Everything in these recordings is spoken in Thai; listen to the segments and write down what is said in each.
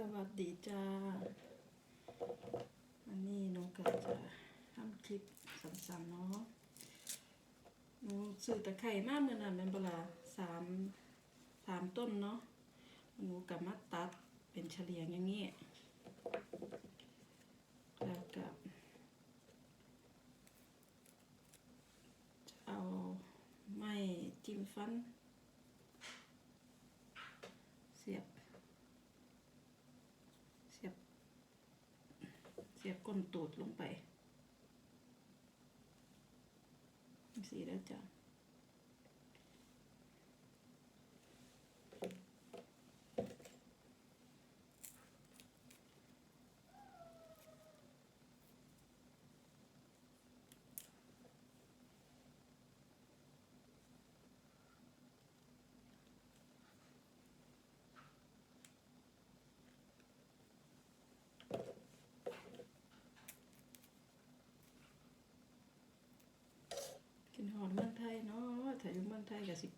สวัสดีจ้า อันนี้น้องก็จะทำคลิปสั้นๆเนาะน้องซื้อตะไคร่มาเมื่อนั้นเป็นเวลาสามสามต้นเนาะหนูกับมาตัดเป็นเฉลียงอย่างนี้ แล้วก็จะเอาไม้จิ้มฟัน เสียบ เสียบ เสียบ ก้นตูดลงไปสีแล้วจ้ะกินหอดเมืองไทยเนาะถ้าอยู่เมือง ไทยก็สิ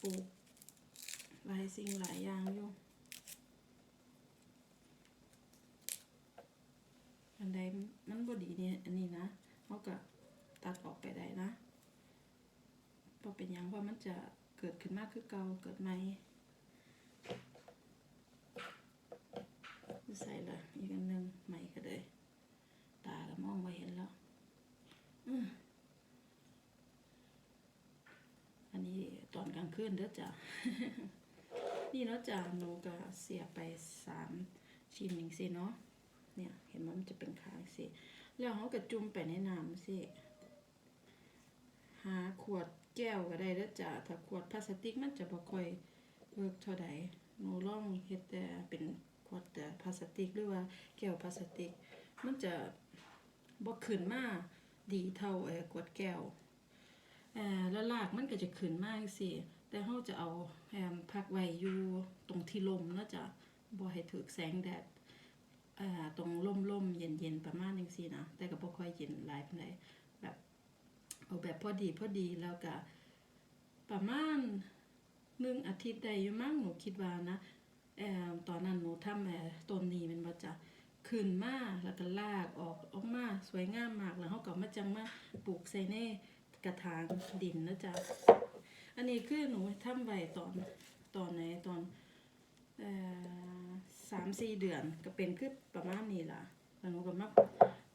ปลูกหลายสิ่งหลายอย่างอยู่อันใดมันบ่ดีเนี่ยอันนี้นะเขาก็ตัดออกไปได้นะพราะเป็นหยังว่ามันจะเกิดขึ้นมากคือเก่าเกิดใหม่ใส่ละอีกอันหนึ่งใหม่ก็เลยตาก็มองไม่เห็นแล้ว อืมอันนี้ ตอนกลางคืนเด้อจ้ะนี่เนาะจ้ะหนูก็เสียบไปสามชิ้นหนึ่งสิเนาะเนี่ยเห็นว่ามันจะเป็นขางสิแล้วเขาก็จุ่มไปในน้ำสิหาขวดแก้วก็ได้แล้วจ้ะถ้าขวดพลาสติกมันจะบ่ค่อยเวิร์กเท่าใดหนูลองเฮ็ดแต่เป็นขวดแต่พลาสติกหรือว่าแก้วพลาสติก มันจะบ่ขึ้นมาดีเท่าไอ้ขวดแก้วเอ่อ แล้วรากมันก็จะขึ้นมากสิแต่เขาจะเอาแฮมพักไว้อยู่ตรงที่ลมเนาะจ้ะบ่ให้ถูกแสงแดดอ่าตรงร่มร่มๆเย็นเย็นๆประมาณจังซี่นะแต่ก็บ่ค่อยเย็นหลายปานใดแบบเอาแบบพอดีพอดีแล้วก็ประมาณหนึ่งอาทิตย์ได้อยู่มั้งหนูคิดว่านะเอ่อตอนนั้นหนูทำเอ่อต้นนี้มันบ่จะขึ้นมาแล้วก็ลากออกออกมาสวยงามมากแล้วเฮาก็มาจังมาปลูกใส่ใน กระถางดินนะจ๊ะ อันนี้คือหนูทำไว้ตอนตอนไหนตอนเอ่อสามสี่เดือนก็เป็นคือประมาณนี้ล่ะแล้วหนูก็มา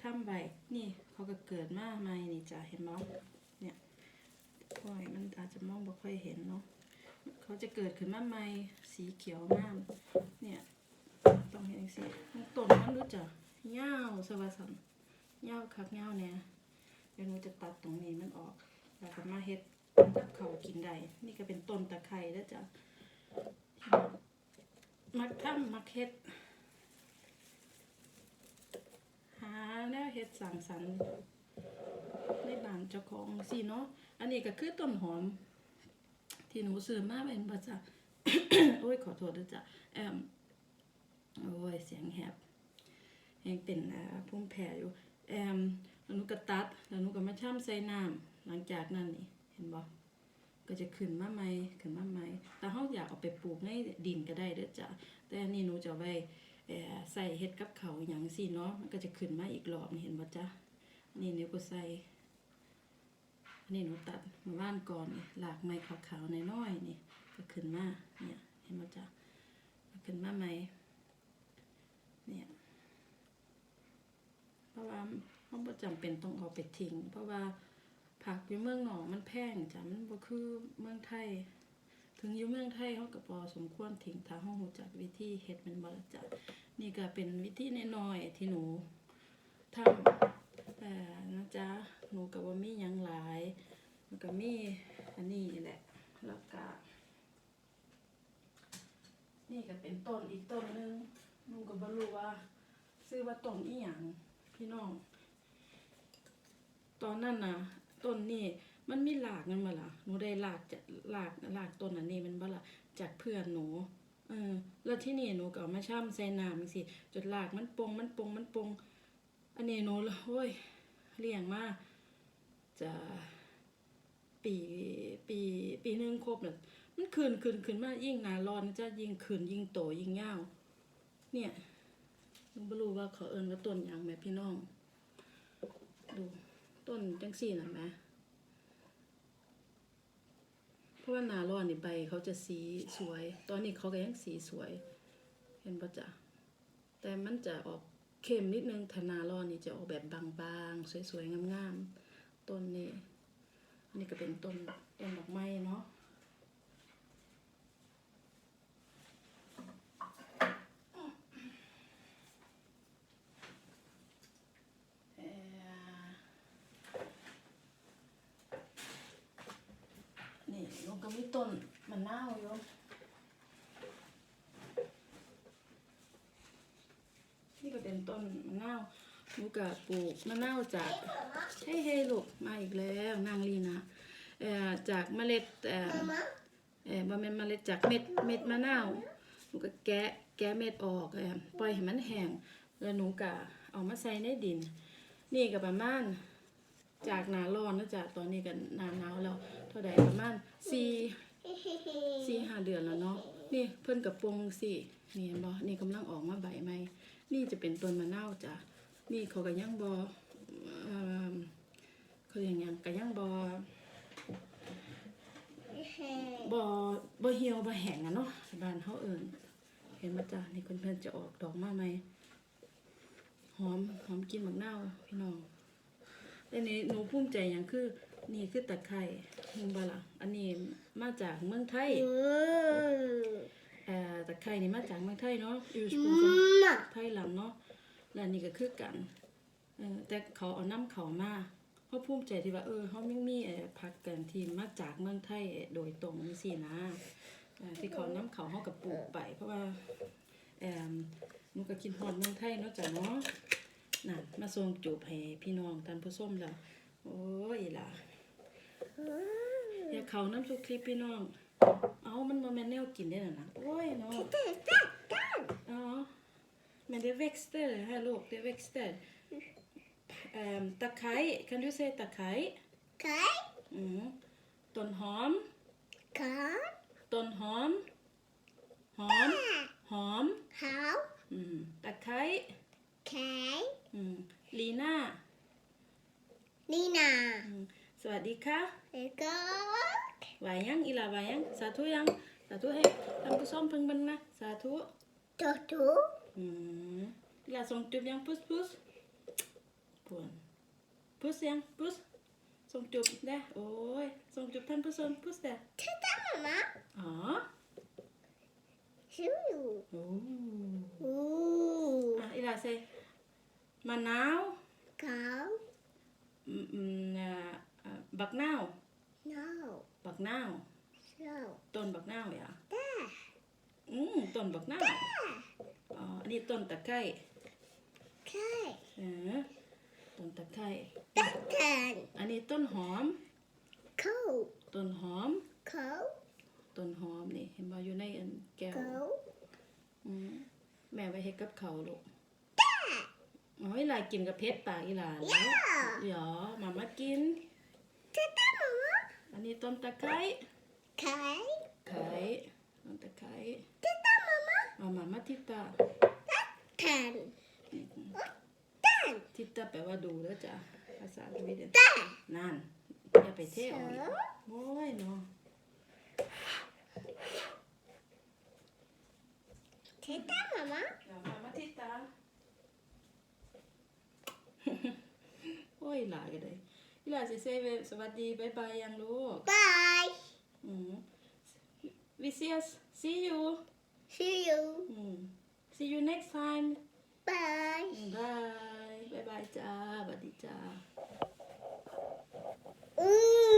ทำไว้นี่เขาก็เกิดมาใหม่นี่จ้ะเห็นไหมเนี่ยพ่อยมันอาจจะมองบ่ค่อยเห็นเนาะเขาจะเกิดขึ้นมาใหม่สีเขียวงามเนี่ยต้องเห็นสิต้นมันรู้จักยาวสวัสดิ์ยาวคักยาวแน่เดี๋ยวหนูจะตัดตรงนี้มันออก แล้วก็มาเฮ็ดกับเขากินได้ นี่ก็เป็นต้นตะไคร้แล้วจ้ะมักทำมักเฮ็ด หาแนวเฮ็ดสังสรรค์ในบ้านเจ้าของสิเนาะ อันนี้ก็คือต้นหอม ที่หนูซื้อมาเป็นประจโอ้ยขอโทษด้วยจ้ะแอมโอ้ยเสียงแหบยังเป็นอ่มแพ้อยู่แอม แล้วหนูก็ตัดแล้วหนูก็มาช่ำใส่น้ำหลังจากนั้นนี่เห็นบ่ก็จะขึ้นมาใหม่ขึ้นมาใหม่แต่เขาอยากเอาไปปลูกในดินก็ได้เด้อจ้ะแต่อันนี้หนูจะไว้เอ่อใส่เฮ็ดกับเขาอย่างสิเนาะมันก็จะขึ้นมาอีกรอบเห็นบ่จ๊ะนี่นิ้วก็ใส่อันนี้หนูตัดเมื่านก่อนนี่หลากไม้ขาวๆน้อยๆนี่ก็ขึ้นมาเนี่ยเห็นบ่จ๊ะขึ้นมาใหม่เนี่ยเพราะว่า มันบ่จำเป็นต้องเอาไปทิ้ง เพราะว่าผักอยู่เมืองหนองมันแพงจ้ะมันบ่คือเมืองไทย ถึงอยู่เมืองไทยเขาก็พอสมควรทิ้งถ้าเขารู้จักวิธีเฮ็ดมันบ่ละจ้ะนี่ก็เป็นวิธีน้อยๆที่หนูทำเอ่นะจ๊ะหนูก็บ่มีหยังหลายมันก็มีอันนี้แหละแล้วก็นี่ก็เป็นต้นอีกต้นหนึงหนูก็บ่รู้ว่าซื้อว่าต้นอีหยังพี่น้อง ตอนนั้นนะต้นนี่มันมีหลากนั่นมาล่ะหนูได้หลากจะหลากหลากต้นอันนี้มันบ่ล่ะจากเพื่อนหนูเออแล้วที่นี่หนูก็เอามาช่ำใส่น้ำจังซี่จนหลากมันปงมันปงมันปงอันนี้หนูละโอ้ยเลี้ยงมาจะปีปีปีหนึ่งครบน่ะมันขึ้นขึ้นขึ้นมายิ่งหนาร้อนจ้ะยิ่งขึ้นยิ่งโตยิ่งยาวเนี่ยหนูบ่รู้ว่าเขาเอิ้นว่าต้นหยังแหมพี่น้องดู ต้นจังสี่น่ะไหมเพราะว่านาร้อนนี่ใบเขาจะสีสวย ตอนนี้เขาก็ยังสีสวย เห็นปะจ๊ะแต่มันจะออกเข้มนิดนึงถ้านาร้อนนี่จะออกแบบบางๆ สวยๆงามๆต้นนี้ นี่ก็เป็นต้นต้นดอกไม้เนาะ เอ่อนี่ ลงก็มีต้นมะนาวอยู่นี่ก็เป็นต้นมะนาวหนูก็ปลูกมะนาวจากเฮ้เฮ้ลูกมาอีกแล้วนางลีนะเอ่อจากเมล็ดเอ่อเอ่อบ่แม่นเมล็ดจากเม็ดเม็ดมะนาวหนูก็แกะแกะเม็ดออกเอ่อปล่อยให้มันแห้งแล้วหนูก็เอามาใส่ในดิน นี่ก็ประมาณจากหนาร้อนนะจ๊ะตอนนี้ก็หนาหนาวแล้วเท่าใดประมาณสี่ สี่ห้าเดือนแล้วเนาะนี่เพิ่นกับปรุงสินี่เห็นบ่นี่กำลังออกมาใบใหม่นี่จะเป็นต้นมะนาวจ้ะนี่เขาก็ยังบ่เอ่อเขาเรียกหยังก็ยังบ่บ่บ่เหี่ยวบ่แห้งอะเนาะบ้านเฮาเอิ้นเห็นบ่จ้ะนี่เพิ่นๆจะออกดอกมาใหม่หอมหอมกินหมักเน่าวพี่น้องแต่นี้หนูภูมิใจอย่างคือ นี่คือตะไคร้มึงบ่ล่ะอันนี้มาจากเมืองไทย เอ่อตะไคร้นี่มาจากเมืองไทยเนาะอยู่สปุนไทยลำเนาะและนี่ก็คือกันเออแต่เขาเอาน้ำเขามาเขาภูมิใจที่ว่าเออเขายังมีเอ่อผักกันที่มาจากเมืองไทยโดยตรงนี่สินะเอ่อที่เขาน้ำเขาเขากับปลูกไปเพราะว่าเอ่อหนูก็กินฮอดเมืองไทยเนาะจ้ะเนาะน่ะมาส่งจูบให้พี่น้องท่านผู้ชมแล้วโอ้ยล่ะ อย่าเขาน้ำซุปคลิปพี่น้อง เอามันบ่แม่นแนวกินได้น่ะนะโอ้ยเนาะอ๋อ men det växter här låg det växter um, ตะไคร้ kan du säga ตะไคร้อืมต้นหอมต้นหอ มหอมหอมอืมตะไคร้อืมลีน่าอืมสวัสดีค่ะไหวยังอีหลาไหวยังสาธุยังสาธุให้ท่านผู้ชมเพิ่งเบังนะสาธุอืมอีหลาส่งจูบยังพุสพุสปวนพุสยังพุสส่งจูบได้โอ้ยส่งจูบท่านผู้ชมพุสได้อ๋อโอ้อะอีหลาเซมะนาวอืมอืมอ่าอ่า บักนาวบักนาวต้นบักนาวอย่าอืมต้นบักนาวอ๋ออันนี้ต้นตะไคร้เออต้นตะไคร้อันนี้ต้นหอมต้นหอมต้นหอมนี่ เห็นบ่อยู่ในอันแก้วอืมแม่ไว้เฮ็ดกับเขาวลูกอ๋ออีหลากินกับเพชรปากอีหลาแล้วเดี๋ยวมามากิน อันนี้ต้นตะไคร้ไข่ต้นตะไคร้เอามามาทิตาทิตาแปลว่าดูแล้วจ้ะภาษาสวีเดนนั่นอย่าไปเที่ยวอีก โอ้ยเนาะ Titta mamma. เดี๋ยวมามาทิตา โอ้ยหลายกันเลย พี่หลาเซเซเวสวัสดีบายบายยังลูก Bye. วิเซียส see you See you. อืม see you next time Bye. บายบายบายจ้าสวัสดีจ้า Ooh.